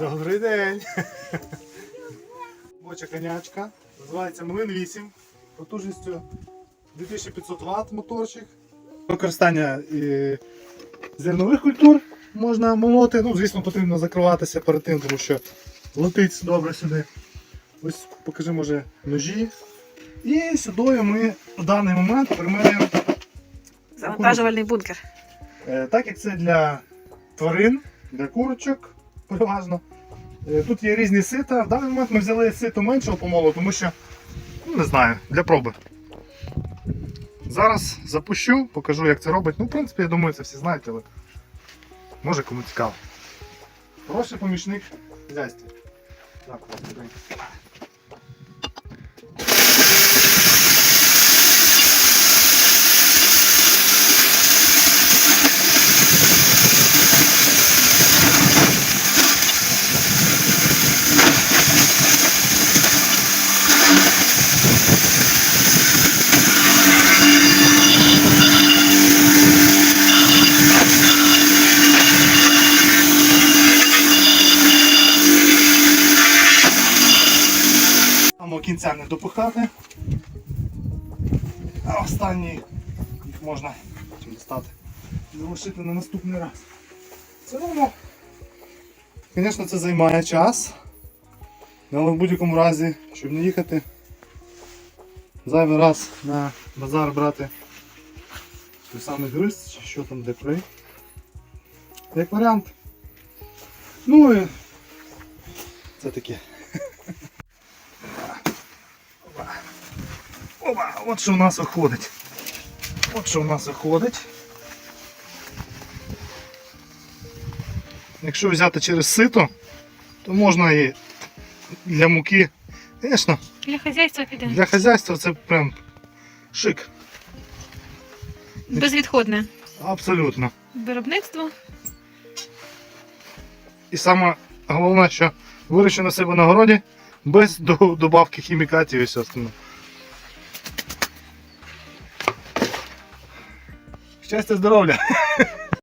Добрий день. Боча конячка. Називається Млин 8. Потужністю 2500 Вт моторчик. Використання е, зернових культур можна молоти. Ну, звісно, потрібно закриватися перед тим, тому що летить добре сюди. Ось покажи, може, ножі. І сюди ми в даний момент примеряємо Завантажувальний бункер. Е, Так як це для тварин, для курочок переважно. Е, Тут є різні сита. В даний момент ми взяли сито меншого помолу, тому що, ну не знаю, для проби. Зараз запущу, покажу, як це робить. Ну, в принципі, я думаю, це всі знають, але може кому цікаво. Хороший помічник хазяйства. Так, ось кінця не допихати. А останні їх можна дістати. Залишити на наступний раз. Цілому, звісно, це займає час. Але в будь-якому разі, щоб не їхати зайвий раз на базар брати той самий гриз, чи що там де прий. Як варіант. Ну і це таке. Опа, от що у нас виходить. От що у нас виходить. Якщо взяти через сито, то можна і для муки. Звісно, Для хазяйства піде. для хазяйства це прям шик. Безвідходне Абсолютно. виробництво. І саме головне, що вирощу на себе на городі без добавки хімікатів і все остальне. Щастя, здоров'я!